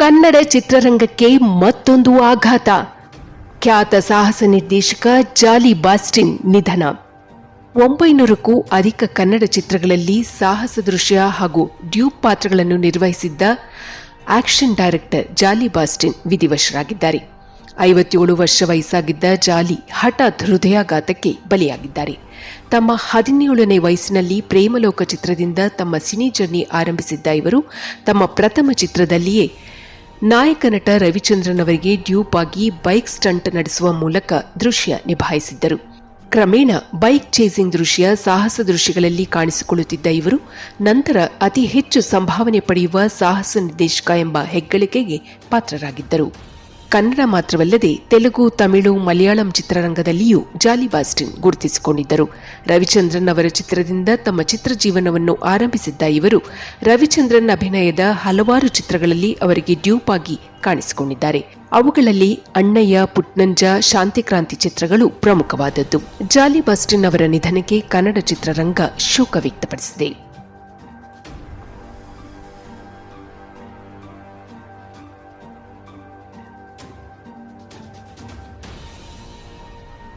ಕನ್ನಡ ಚಿತ್ರರಂಗಕ್ಕೆ ಮತ್ತೊಂದು ಆಘಾತ. ಖ್ಯಾತ ಸಾಹಸ ನಿರ್ದೇಶಕ ಜಾಲಿ ಬಾಸ್ಟಿನ್ ನಿಧನ. ಒಂಬೈನೂರಕ್ಕೂ ಅಧಿಕ ಕನ್ನಡ ಚಿತ್ರಗಳಲ್ಲಿ ಸಾಹಸ ದೃಶ್ಯ ಹಾಗೂ ಡ್ಯೂಪ್ ಪಾತ್ರಗಳನ್ನು ನಿರ್ವಹಿಸಿದ್ದ ಆಕ್ಷನ್ ಡೈರೆಕ್ಟರ್ ಜಾಲಿ ಬಾಸ್ಟಿನ್ ವಿಧಿವಶರಾಗಿದ್ದಾರೆ. ಐವತ್ತೇಳು ವರ್ಷ ವಯಸ್ಸಾಗಿದ್ದ ಜಾಲಿ ಹಠಾತ್ ಹೃದಯಾಘಾತಕ್ಕೆ ಬಲಿಯಾಗಿದ್ದಾರೆ. ತಮ್ಮ ಹದಿನೇಳನೇ ವಯಸ್ಸಿನಲ್ಲಿ ಪ್ರೇಮಲೋಕ ಚಿತ್ರದಿಂದ ತಮ್ಮ ಸಿನಿ ಜರ್ನಿ ಆರಂಭಿಸಿದ್ದ ಇವರು ತಮ್ಮ ಪ್ರಥಮ ಚಿತ್ರದಲ್ಲಿಯೇ ನಾಯಕ ನಟ ರವಿಚಂದ್ರನ್ ಅವರಿಗೆ ಡ್ಯೂಪ್ ಆಗಿ ಬೈಕ್ ಸ್ಟಂಟ್ ನಡೆಸುವ ಮೂಲಕ ದೃಶ್ಯ ನಿಭಾಯಿಸಿದ್ದರು. ಕ್ರಮೇಣ ಬೈಕ್ ಚೇಸಿಂಗ್ ದೃಶ್ಯ, ಸಾಹಸ ದೃಶ್ಯಗಳಲ್ಲಿ ಕಾಣಿಸಿಕೊಳ್ಳುತ್ತಿದ್ದ ಇವರು, ನಂತರ ಅತಿ ಹೆಚ್ಚು ಸಂಭಾವನೆ ಪಡೆಯುವ ಸಾಹಸ ನಿರ್ದೇಶಕ ಎಂಬ ಹೆಗ್ಗಳಿಕೆಗೆ ಪಾತ್ರರಾಗಿದ್ದರು. ಕನ್ನಡ ಮಾತ್ರವಲ್ಲದೆ ತೆಲುಗು, ತಮಿಳು, ಮಲಯಾಳಂ ಚಿತ್ರರಂಗದಲ್ಲಿಯೂ ಜಾಲಿ ಬಾಸ್ಟಿನ್ ಗುರುತಿಸಿಕೊಂಡಿದ್ದರು. ರವಿಚಂದ್ರನ್ ಅವರ ಚಿತ್ರದಿಂದ ತಮ್ಮ ಚಿತ್ರ ಜೀವನವನ್ನು ಆರಂಭಿಸಿದ್ದ ಇವರು ರವಿಚಂದ್ರನ್ ಅಭಿನಯದ ಹಲವಾರು ಚಿತ್ರಗಳಲ್ಲಿ ಅವರಿಗೆ ಡ್ಯೂಪ್ ಆಗಿ ಕಾಣಿಸಿಕೊಂಡಿದ್ದಾರೆ. ಅವುಗಳಲ್ಲಿ ಅಣ್ಣಯ್ಯ, ಪುಟ್ನಂಜ, ಶಾಂತಿಕ್ರಾಂತಿ ಚಿತ್ರಗಳು ಪ್ರಮುಖವಾದದ್ದು. ಜಾಲಿ ಬಾಸ್ಟಿನ್ ಅವರ ನಿಧನಕ್ಕೆ ಕನ್ನಡ ಚಿತ್ರರಂಗ ಶೋಕ ವ್ಯಕ್ತಪಡಿಸಿದೆ.